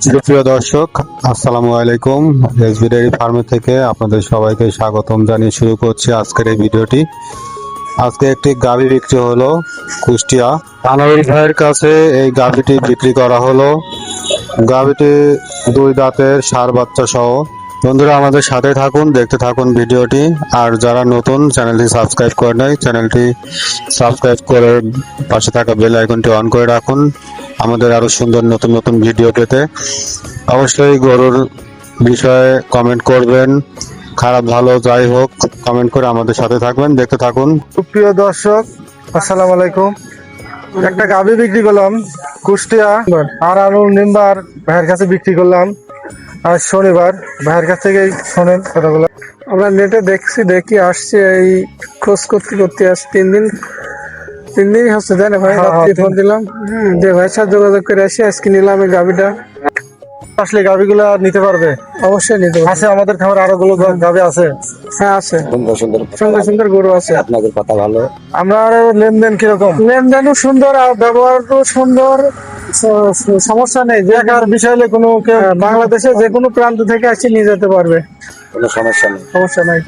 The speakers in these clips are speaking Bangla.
প্রিয় দর্শক, আসসালামু আলাইকুম। এসবি ডেয়ারি ফার্মে থেকে আপনাদের সবাইকে স্বাগতম জানিয়ে শুরু করছি আজকের এই ভিডিওটি। আজকে একটি গাভী বিক্রি হলো কুষ্টিয়া। আনোয়ার ভাইয়ের কাছে এই গাভীটি বিক্রি করা হলো। গাভীটি দুই দাঁতের সার বাচ্চা সহ। বন্ধুরা, আমাদের সাথে থাকুন, দেখতে থাকুন ভিডিওটি। আর যারা নতুন, চ্যানেলটি সাবস্ক্রাইব করে নেয় চ্যানেলটি সাবস্ক্রাইব করে পাশে থাকা বেল আইকনটি অন করে রাখুন। আমাদের আরও সুন্দর নতুন নতুন ভিডিও পেতে। অবশ্যই গরুর বিষয়ে কমেন্ট করবেন। খারাপ, ভালো, যাই হোক কমেন্ট করে আমাদের সাথে থাকবেন। দেখতে থাকুন। প্রিয় দর্শক, আসসালামু আলাইকুম। একটা গাভি বিক্রি করলাম, কুষ্টিয়া আর আলু নিম্বার ভাইয়ের কাছে বিক্রি করলাম। আর শনিবার, ভাইয়ের কাছ থেকে শোনেন কথাগুলো। আমরা নেটে দেখছি, দেখি, আসছি, এই খোঁজ করতে করতে আসছি তিন দিন তিন দিন হচ্ছে তাই না ভাই হ্যাঁ, রাত্রি হ্যাঁ, ফোন দিলাম। হ্যাঁ যে ভাইয়ের সাথে যোগাযোগ করে আসি আজকে নিলাম এই গাভিটা। আসলে গাভিগুলো নিতে পারবে? অবশ্যই নিতে পারব। আছে আমাদের খামারে আরও গুলো গাভি আছে। হ্যাঁ আছে। সুন্দর সুন্দর সুন্দর সুন্দর গরু আছে। আপনাদের কথা ভালো। আমরা আর লেনদেন কীরকম? লেনদেনও সুন্দর আর ব্যবহারও সুন্দর। সমস্যা নেই যে দেখার বিষয় হলে কোনো হ্যাঁ, বাংলাদেশে যে কোনো প্রান্ত থেকে আসি নিয়ে যেতে পারবে। কোনো সমস্যা নেই। সমস্যা নাই।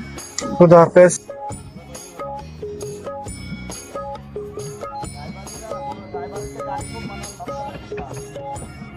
খুদা হাফেজ। 大不夫かな？爆弾。